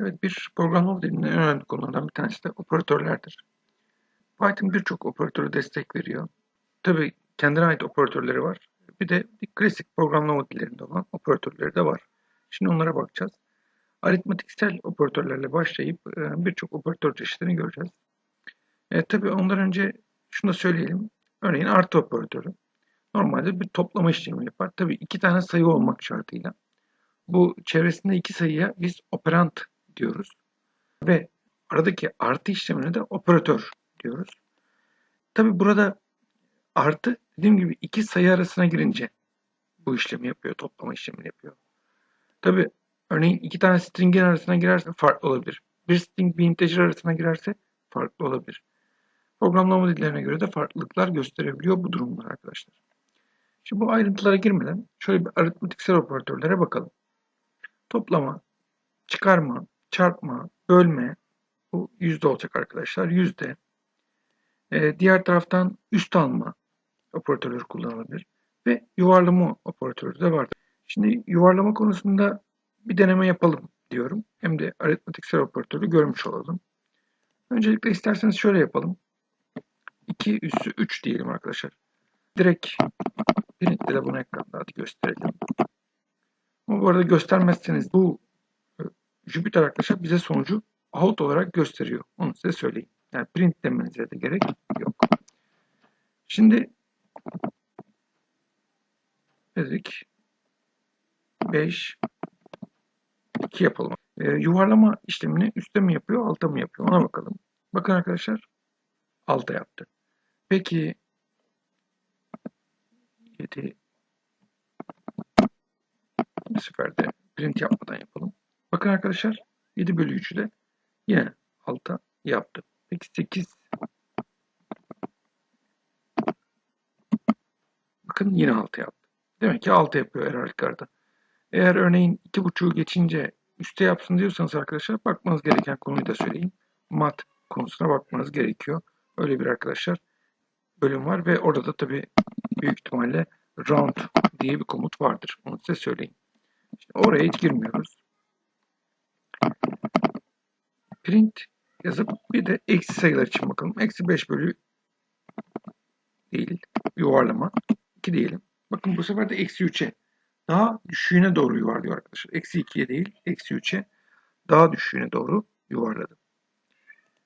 Evet, bir programlama dilinin en önemli konulardan bir tanesi de operatörlerdir. Python birçok operatöre destek veriyor. Tabii kendine ait operatörleri var. Bir de klasik programlama dillerinde olan operatörleri de var. Şimdi onlara bakacağız. Aritmetiksel operatörlerle başlayıp e, birçok operatör çeşitlerini göreceğiz. E, tabii ondan önce şunu da söyleyelim. Örneğin artı operatörü. Normalde bir toplama işlemi yapar. Tabii iki tane sayı olmak şartıyla. Bu çevresinde iki sayıya biz operant diyoruz. Ve aradaki artı işlemine de operatör diyoruz. Tabi burada artı dediğim gibi iki sayı arasına girince bu işlemi yapıyor, toplama işlemini yapıyor. Tabi örneğin iki tane string'in arasına girerse farklı olabilir. Bir string bir integer arasına girerse farklı olabilir. Programlama dillerine göre de farklılıklar gösterebiliyor bu durumlar arkadaşlar. Şimdi bu ayrıntılara girmeden şöyle bir aritmetiksel operatörlere bakalım. Toplama, çıkarma, çarpma, bölme bu yüzde olacak arkadaşlar. Yüzde. Ee, diğer taraftan üst alma operatörleri kullanılabilir. Ve yuvarlama operatörü de vardır. Şimdi yuvarlama konusunda bir deneme yapalım diyorum. Hem de aritmetiksel operatörü görmüş olalım. Öncelikle isterseniz şöyle yapalım. 2 üssü 3 diyelim arkadaşlar. Direkt Print'te de bunu ekranda hadi gösterelim. Ama bu arada göstermezseniz bu Jupyter arkadaşlar bize sonucu out olarak gösteriyor. Onu size söyleyeyim. Yani print demenize de gerek yok. Şimdi dedik 5 2 yapalım. Ee, yuvarlama işlemini üstte mi yapıyor, alta mı yapıyor? Ona bakalım. Bakın arkadaşlar alta yaptı. Peki 7 bu sefer de print yapmadan yapalım. Bakın arkadaşlar 7 bölü 3'ü de yine alta yaptı. Peki 8 bakın yine 6 yaptı. Demek ki 6 yapıyor her halükarda. Eğer örneğin 2.5'u geçince üste yapsın diyorsanız arkadaşlar bakmanız gereken konuyu da söyleyeyim. Mat konusuna bakmanız gerekiyor. Öyle bir arkadaşlar bölüm var ve orada da tabii büyük ihtimalle round diye bir komut vardır. Onu size söyleyeyim. Şimdi oraya hiç girmiyoruz. Print yazıp bir de eksi sayılar için bakalım. Eksi 5 bölü değil. Yuvarlama. 2 diyelim. Bakın bu sefer de eksi 3'e daha düşüğüne doğru yuvarlıyor arkadaşlar. Eksi 2'ye değil. Eksi 3'e daha düşüğüne doğru yuvarladım.